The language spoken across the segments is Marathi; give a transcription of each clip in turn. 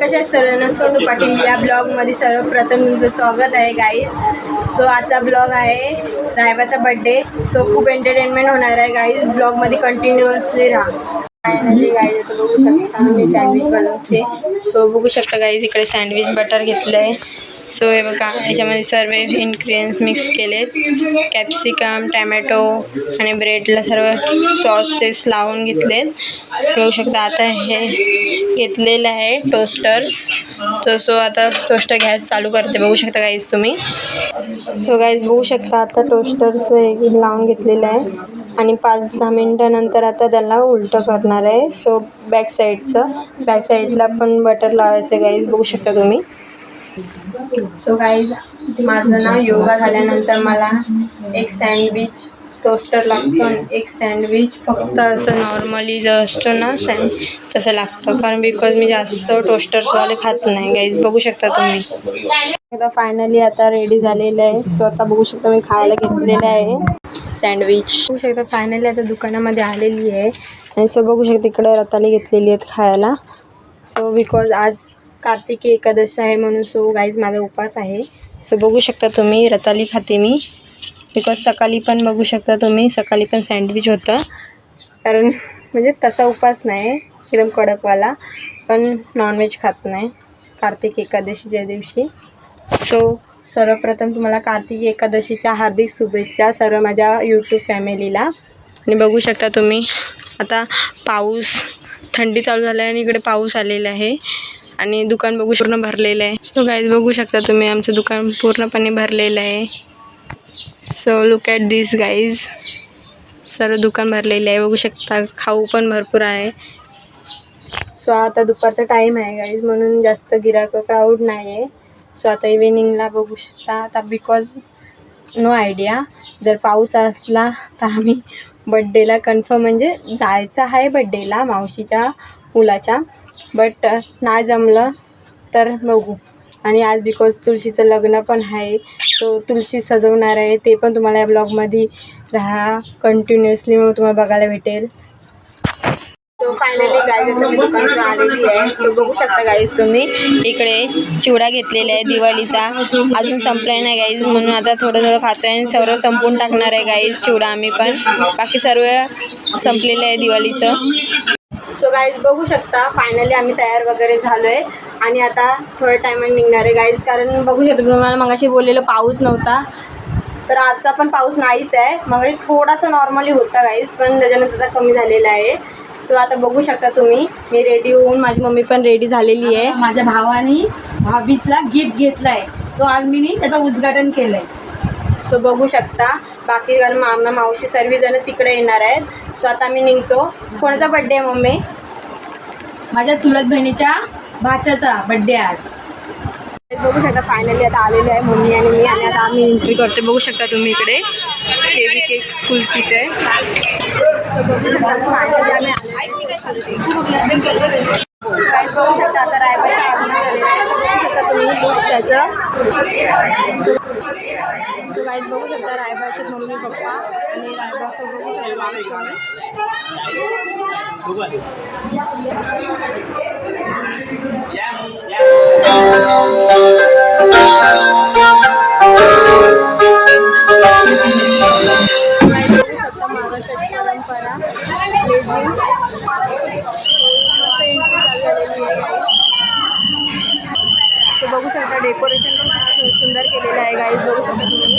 कशा आहेत सर्वांना सोनू पाटील या ब्लॉगमध्ये सर्वप्रथम तुमचं स्वागत आहे गाईज सो आजचा ब्लॉग आहे रायबाचा बड्डे सो खूप एंटरटेनमेंट होणार आहे गाईज ब्लॉगमध्ये कंटिन्युअसली राहा. गाईज बघू शकता मी सँडविच बनवते. सो बघू शकता गाईज इकडे सँडविच बटर घेतलं आहे सो हे बघा याच्यामध्ये सर्व इन्ग्रिडियंट्स मिक्स केलेत. कॅप्सिकम टॅमॅटो आणि ब्रेडला सर्व सॉसेस लावून घेतलेत. बघू शकता आता हे घेतलेलं आहे टोस्टर्स तो सो आता टोस्टर गॅस चालू करते. बघू शकता गाईज तुम्ही. सो गाईज बघू शकता आता टोस्टर्स लावून घेतलेलं आहे. आणि पाच दहा मिनटानंतर आता त्याला उलटं करणार आहे. सो बॅक साईडचं बॅक साईडला पण बटर लावायचं गाईज बघू शकता तुम्ही. सो गाईज माझं ना योगा झाल्यानंतर मला एक सँडविच टोस्टर लागतो एक सँडविच फक्त असं नॉर्मली जस्ट असतो ना सँड तसं लागतं. कारण बिकॉज मी जास्त टोस्टर्सवाले खात नाही गाईज बघू शकता तुम्ही. आता फायनली आता रेडी झालेलं आहे. सो आता बघू शकता मी खायला घेतलेलं आहे. सँडविच बघू शकता फायनली आता दुकानामध्ये आलेली आहे. आणि सो बघू शकता इकडे रताली घेतलेली आहेत खायला. सो बिकॉज आज कार्तिकी एकादशी आहे म्हणून सो गाईज माझा उपास आहे. सो बघू शकता तुम्ही रताली खाते मी. बिकॉज सकाळी पण बघू शकता तुम्ही सकाळी पण सँडविच होतं. कारण म्हणजे तसा उपास नाही एकदम कडकवाला. पण नॉनव्हेज खात नाही कार्तिक एकादशीच्या दिवशी. सो सर्वप्रथम तुम्हाला कार्तिक एकादशीच्या हार्दिक शुभेच्छा सर्व माझ्या यूट्यूब फॅमिलीला आणि बघू शकता तुम्ही आता पाऊस थंडी चालू झाली आहे आणि इकडे पाऊस आलेला आहे. आणि दुकान बघू पूर्ण भरलेलं आहे. सो गाईज बघू शकता तुम्ही आमचं दुकान पूर्णपणे भरलेलं आहे. So look at this guys सर्व दुकान भरलेलं आहे. बघू शकता खाऊ पण भरपूर आहे. सो आता दुपारचा टाईम आहे गाईज म्हणून जास्त गिराक क्राऊड नाही आहे सो आता इव्हिनिंगला बघू शकता. आता बिकॉज नो आयडिया जर पाऊस असला तर आम्ही बड्डेला कन्फर्म म्हणजे जायचं आहे बड्डेला मावशीच्या मुलाच्या. बट नाही जमलं तर बघू. आणि आज बिकॉज तुळशीचं लग्न पण आहे सो तुळशी सजवणार आहे ते पण तुम्हाला या ब्लॉगमध्ये राहा कंटिन्युअसली मग तुम्हाला बघायला भेटेल. सो फायनली गाईज आता मी दुकानात आलेली आहे. सो बघू शकता गाईज तुम्ही इकडे चिवडा घेतलेला आहे दिवाळीचा. अजून संपलाय नाही गाईज म्हणून आता थोडं थोडं खातो आहे आणि सर्व संपवून टाकणार आहे गाईज चिवडा आम्ही पण. बाकी सर्व संपलेलं आहे दिवाळीचं. सो गाईज बघू शकता. फायनली आम्ही तयार वगैरे झालो आहे आणि आता थोड्या टायमाने निघणार आहे गाईज कारण बघू शकता तुम्हाला मगाशी बोललेलं पाऊस नव्हता. तर आजचा पण पाऊस नाहीच आहे. मग थोडासा नॉर्मली होता गाईज पण त्याच्यानंतर आता कमी झालेला आहे. सो आता बघू शकता तुम्ही. मी रेडी होऊन माझी मम्मी पण रेडी झालेली आहे. माझ्या भावाने भाभीसला गिफ्ट घेतलाय. तो आज मी त्याचं उद्घाटन केलंय. सो बघू शकता. बाकी कारण मामा मावशी सर्वजण तिकडे येणार आहेत. सो आता मी निघतो. कोणाचा बड्डे आहे मम्मी? माझ्या चुलत बहिणीच्या भाच्याचा बड्डे आज. बघू शकता फायनली आता आलेले आहे मम्मी आणि मी आणि आता आम्ही एंट्री करते बघू शकता तुम्ही इकडे. केवी केक स्कूलची स्कूलचीच आहे. बघू शकता आता रायबाचं बघू शकता त्याचं. सो बघू शकता रायबाचे मम्मी पप्पा आणि रायबाचं बघू शकता. बघू शकता डेकोरेशन पण खूप सुंदर केलेलं आहे गाईज बघू शकता तुम्ही.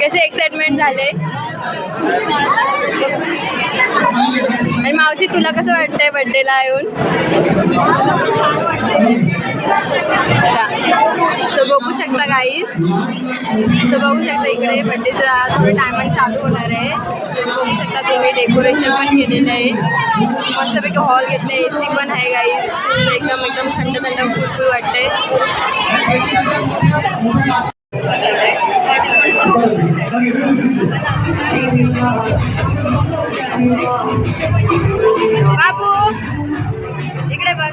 कसे एक्साइटमेंट झाले? आणि मावशी तुला कसं वाटतंय बड्डेला येऊन? सो बघू शकता काही सो बघू शकता इकडे बड्डेचा थोडं टायमाने चालू होणार आहे. बघू शकता तुम्ही डेकोरेशन पण केलेलं आहे. मस्तपैकी हॉल घेतलं ए सी पण आहे गाईज एकदम एकदम थंड थंड फुलफुल वाटतंय. बाबू इकडे बघ.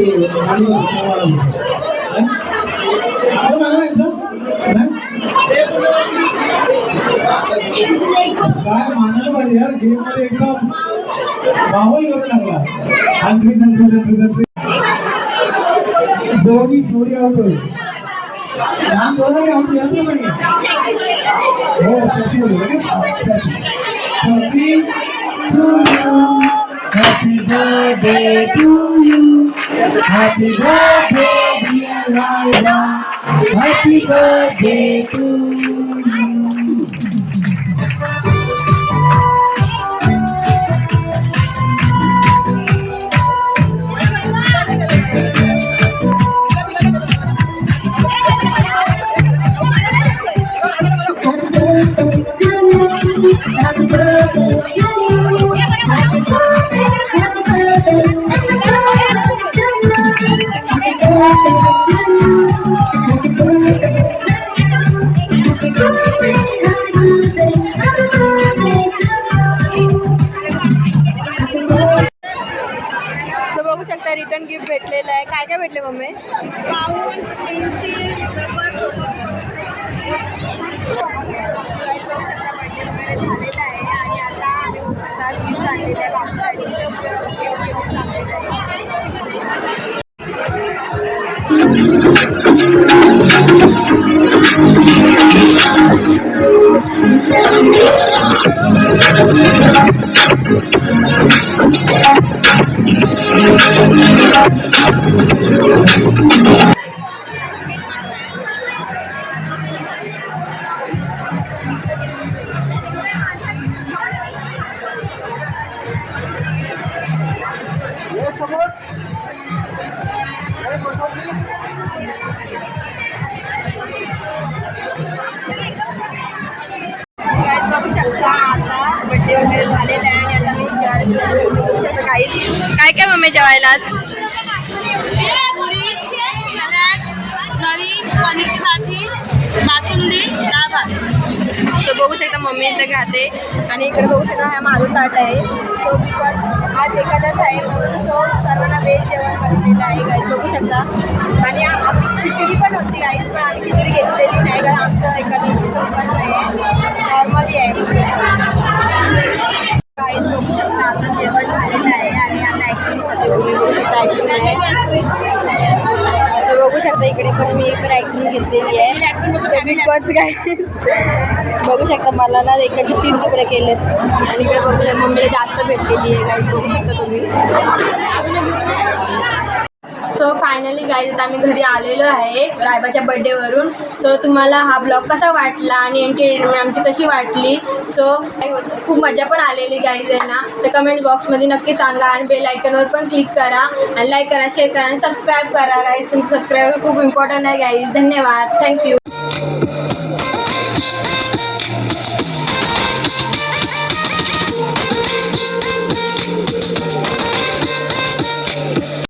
please. काय मानायला पाहिजे यार गेममध्ये एकदम माहोल करू लागला आणि संत्री संत्री संत्री प्लीज जोडी दोन्ही चोरी नाम बोला मी आवडतो येतो म्हणे हो Happy birthday to you. Happy birthday, dear Raila. Happy birthday to return gift भेटलेलं आहे. काय काय भेटले मम्मी? Thank you. काय जेवायला आज नळी भाजी भात सो बघू शकता मम्मी इथं खाते. आणि इकडे बघू शकता हा माझं ताट आहे. सो बिकॉज आज एखादाच आहे म्हणून सो सर्वांना व्हेज जेवण बनलेलं आहे गाईज बघू शकता. आणि आपली खिचडी पण होती गाईज पण आम्ही खिचडी घेतलेली नाही कारण आमचं एखादी पण ॲक्सिडेंट घेतलेली आहे. बिकॉज काय बघू शकता मला ना एकाचे तीन तुकडे केलेत. आणि इकडे बघू मम्मीला जास्त भेटलेली आहे गाईज बघू शकता तुम्ही. सो फायनली गाईज आता आम्ही घरी आलेलो आहे रायबाच्या बड्डेवरून सो तुम्हाला हा ब्लॉग कसा वाटला आणि एंटरटेनमेंट आमची कशी वाटली? सो खूप मजा पण आलेली गाईज आहे ना? तर कमेंट बॉक्समध्ये नक्की सांगा आणि बेल आयकनवर पण क्लिक करा. आणि लाईक करा शेअर करा आणि सबस्क्राईब करा गाईज तुमचं सबस्क्राईब खूप इम्पॉर्टंट आहे गाईज धन्यवाद. थँक्यू